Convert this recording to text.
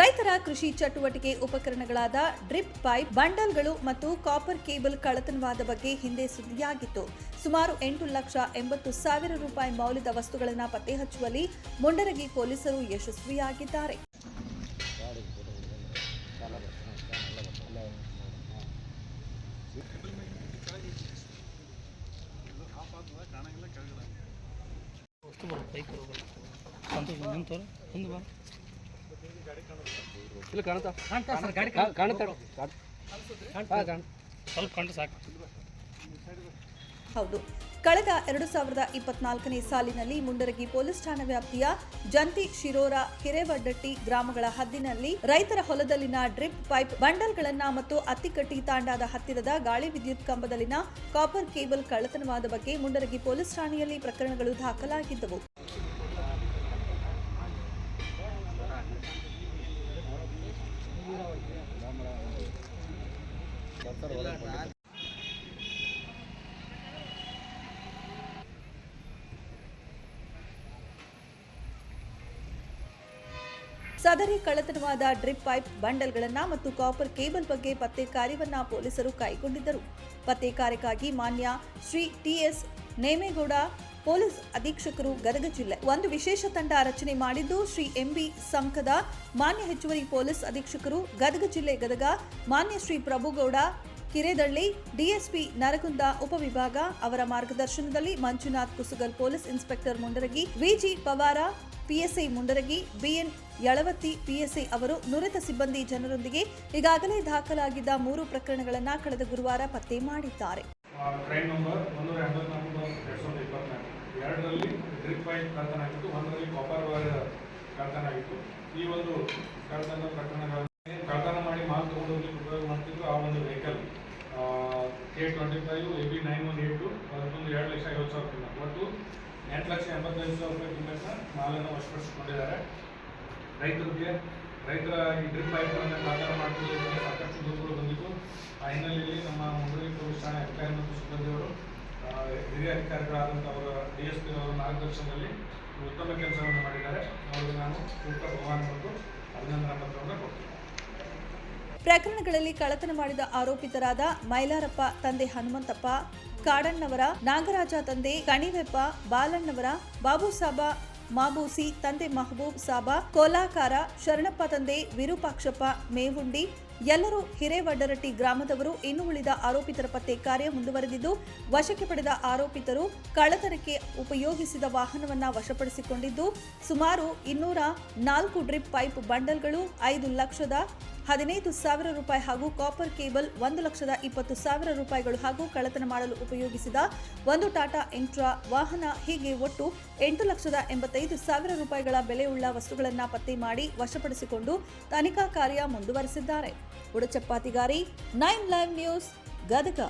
ರೈತರ ಕೃಷಿ ಚಟುವಟಿಕೆ ಉಪಕರಣಗಳಾದ ಡ್ರಿಪ್ ಪೈಪ್, ಬಂಡಲ್ಗಳು ಮತ್ತು ಕಾಪರ್ ಕೇಬಲ್ ಕಳ್ಳತನವಾದ ಬಗ್ಗೆ ಹಿಂದೆ ಸುದ್ದಿಯಾಗಿತ್ತು. ಸುಮಾರು ಎಂಟು ಲಕ್ಷ ಎಂಬತ್ತು ಸಾವಿರ ರೂಪಾಯಿ ಮೌಲ್ಯದ ವಸ್ತುಗಳನ್ನು ಪತ್ತೆ ಹಚ್ಚುವಲ್ಲಿ ಮುಂಡರಗಿ ಪೊಲೀಸರು ಯಶಸ್ವಿಯಾಗಿದ್ದಾರೆ. ಇಲ್ಲ ಕಾಣುತ್ತಾ ಕಾಣ್ತಾ ಸರ್ ಗಾಡಿ ಕಾ- ಕಾಣುತ್ತಾ ಸ್ವಲ್ಪ ಕಂಡು ಸಾಕು. ಹೌದು. ಕಳೆದ ಎರಡು ಸಾವಿರದ ಇಪ್ಪತ್ನಾಲ್ಕನೇ ಸಾಲಿನಲ್ಲಿ ಮುಂಡರಗಿ ಪೊಲೀಸ್ ಠಾಣಾ ವ್ಯಾಪ್ತಿಯ ಜಂತಿ ಶಿರೋರ ಕೆರೆವಡ್ಡಟ್ಟಿ ಗ್ರಾಮಗಳ ಹದ್ದಿನಲ್ಲಿ ರೈತರ ಹೊಲದಲ್ಲಿನ ಡ್ರಿಪ್ ಪೈಪ್ ಬಂಡಲ್ಗಳನ್ನ ಮತ್ತು ಅತ್ತಿಕಟ್ಟಿ ತಾಂಡಾದ ಹತ್ತಿರದ ಗಾಳಿ ವಿದ್ಯುತ್ ಕಂಬದಲ್ಲಿನ ಕಾಪರ್ ಕೇಬಲ್ ಕಳ್ಳತನವಾದ ಬಗ್ಗೆ ಮುಂಡರಗಿ ಪೊಲೀಸ್ ಠಾಣೆಯಲ್ಲಿ ಪ್ರಕರಣಗಳು ದಾಖಲಾಗಿದ್ದವು. ಸದರಿ ಕಳ್ಳತನವಾದ ಡ್ರಿಪ್ ಪೈಪ್ ಬಂಡಲ್ಗಳನ್ನ ಮತ್ತು ಕಾಪರ್ ಕೇಬಲ್ ಬಗ್ಗೆ ಪತ್ತೆ ಕಾರ್ಯವನ್ನ ಪೊಲೀಸರು ಕೈಗೊಂಡಿದ್ದರು. ಪತ್ತೆ ಕಾರ್ಯಕ್ಕಾಗಿ ಮಾನ್ಯ ಶ್ರೀ ಟಿಎಸ್ ನೇಮೇಗೌಡ ಪೊಲೀಸ್ ಅಧೀಕ್ಷಕರು ಗದಗ ಜಿಲ್ಲೆ. ಒಂದು ವಿಶೇಷ ತಂಡ ರಚನೆ ಮಾಡಿದ್ದು ಶ್ರೀ ಎಂಬಿ ಸಂಕದ ಮಾನ್ಯ ಹೆಚ್ಚುವರಿ ಪೊಲೀಸ್ ಅಧೀಕ್ಷಕರು ಗದಗ ಜಿಲ್ಲೆ ಗದಗ, ಮಾನ್ಯ ಶ್ರೀ ಪ್ರಭುಗೌಡ ಕಿರೇದಳ್ಳಿ ಡಿಎಸ್ಪಿ ನರಗುಂದ ಉಪವಿಭಾಗ ಅವರ ಮಾರ್ಗದರ್ಶನದಲ್ಲಿ Manjunath Kusugal police inspector Mundaragi, V G Pawar, PSI Mundaragi, B N Yalavatti, PSI ಅವರು ನುರಿತ ಸಿಬ್ಬಂದಿ ಜನರೊಂದಿಗೆ ಈಗಾಗಲೇ ದಾಖಲಾಗಿದ್ದ ಮೂರು ಪ್ರಕರಣಗಳನ್ನು ಕಳೆದ ಗುರುವಾರ ಪತ್ತೆ ಮಾಡಿದ್ದಾರೆ. ಟ್ರೈನ್ ನಂಬರ್ ಮುನ್ನೂರ ಎಂಬತ್ನಾಲ್ಕು ಎರಡು ಸಾವಿರದ ಇಪ್ಪತ್ನಾಲ್ಕು. ಎರಡರಲ್ಲಿ ಡ್ರಿಪ್ ಪೈಪ್ ಕಳ್ತನ ಆಗಿತ್ತು, ಒಂದರಲ್ಲಿ ಕಾಪರ್ ವೈರ್ ಕಳ್ತನ ಆಗಿತ್ತು. ಈ ಒಂದು ಕಳ್ತನ ಪ್ರಕರಣಗಳನ್ನು ಕಳ್ತನ ಮಾಡಿ ಮಾಲ್ ತಗೊಂಡೋಗಿ ಉಪಯೋಗ ಮಾಡ್ತಿದ್ರು ಆ ಒಂದು vehicle K twenty five A B nine one eight ಅದಕ್ಕೊಂದು ಎರಡು ಲಕ್ಷ ಐವತ್ತು ಸಾವಿರ ರೂಪಾಯಿ ಒಟ್ಟು ಎಂಟು ಲಕ್ಷ ಎಂಬತ್ತೈದು ಸಾವಿರ ರೂಪಾಯಿ ಕಿಮ್ಮತ್ತಿನ ಮಾಲನ್ನು ವಶಪಡಿಸಿಕೊಂಡಿದ್ದಾರೆ. ರೈತರಿಗೆ, ರೈತರ ಈ ಡ್ರಿಪ್ ಪೈಪ್ಗಳನ್ನು ಕಳ್ತನ ಮಾಡುವುದರಿಂದ ಸಾಕಷ್ಟು ದೂರುಗಳು ಬಂದಿತ್ತು. ಆ ಹಿನ್ನೆಲೆಯಲ್ಲಿ ನಮ್ಮ ಠಾಣೆ ಅಧಿಕಾರಿ ಮತ್ತು ಸಿಬ್ಬಂದಿಯವರು ಹಿರಿಯ ಅಧಿಕಾರಿಗಳಾದಂಥ ಅವರ ಡಿ ಎಸ್ ಪಿ ಅವರ ಮಾರ್ಗದರ್ಶನದಲ್ಲಿ ಉತ್ತಮ ಕೆಲಸವನ್ನು ಮಾಡಿದ್ದಾರೆ. ಅವರಿಗೆ ನಾನು ಸೂಕ್ತ ಬಹುಮಾನ ಮತ್ತು ಅಭಿನಂದನಾ ಪತ್ರವನ್ನು ಕೊಡ್ತೀನಿ. ಪ್ರಕರಣಗಳಲ್ಲಿ ಕಳತನ ಮಾಡಿದ ಆರೋಪಿತರಾದ ಮೈಲಾರಪ್ಪ, ತಂದೆ ಹನುಮಂತಪ್ಪ, ಕಾಡಣ್ಣವರ, ನಾಗರಾಜ ತಂದೆ ಕಣಿವೆಪ್ಪ, ಬಾಲಣ್ಣವರ ಬಾಬುಸಾಬ ಮಾಬೂಸಿ, ತಂದೆ ಮಹಬೂಬ್ ಸಾಬ, ಕೋಲಾಕಾರ, ಶರಣಪ್ಪ ತಂದೆ ವಿರೂಪಾಕ್ಷಪ್ಪ, ಮೇವುಂಡಿ ಎಲ್ಲರೂ ಹಿರೇವಡ್ಡರಟ್ಟಿ ಗ್ರಾಮದವರು ಇನ್ನು ಉಳಿದ ಆರೋಪಿತರ ಪತ್ತೆ ಕಾರ್ಯ ಮುಂದುವರೆದಿದ್ದು, ವಶಕ್ಕೆ ಪಡೆದ ಆರೋಪಿತರು ಕಳ್ಳತನಕ್ಕೆ ಉಪಯೋಗಿಸಿದ ವಾಹನವನ್ನ ವಶಪಡಿಸಿಕೊಂಡಿದ್ದು, ಸುಮಾರು ಇನ್ನೂರ ನಾಲ್ಕು ಡ್ರಿಪ್ ಪೈಪ್ ಬಂಡಲ್ಗಳು, ಐದು ಲಕ್ಷದ ಹದಿನೈದು ಸಾವಿರ ರೂಪಾಯಿ ಹಾಗೂ ಕಾಪರ್ ಕೇಬಲ್ ಒಂದು ಲಕ್ಷದ ಇಪ್ಪತ್ತು ಸಾವಿರ ರೂಪಾಯಿಗಳು ಹಾಗೂ ಕಳ್ಳತನ ಮಾಡಲು ಉಪಯೋಗಿಸಿದ ಒಂದು ಟಾಟಾ ಇಂಟ್ರಾ ವಾಹನ ಹೀಗೆ ಒಟ್ಟು ಎಂಟು ಲಕ್ಷದ ಎಂಬತ್ತೈದು ಸಾವಿರ ರೂಪಾಯಿಗಳ ಬೆಲೆಯುಳ್ಳ ವಸ್ತುಗಳನ್ನು ಪತ್ತೆ ಮಾಡಿ ವಶಪಡಿಸಿಕೊಂಡು ತನಿಖಾ ಕಾರ್ಯ ಮುಂದುವರೆಸಿದ್ದಾರೆ. ಉಡಚಪ್ಪಾತಿಗಾರಿ ನೈನ್ ಲೈವ್ ನ್ಯೂಸ್ ಗದಗ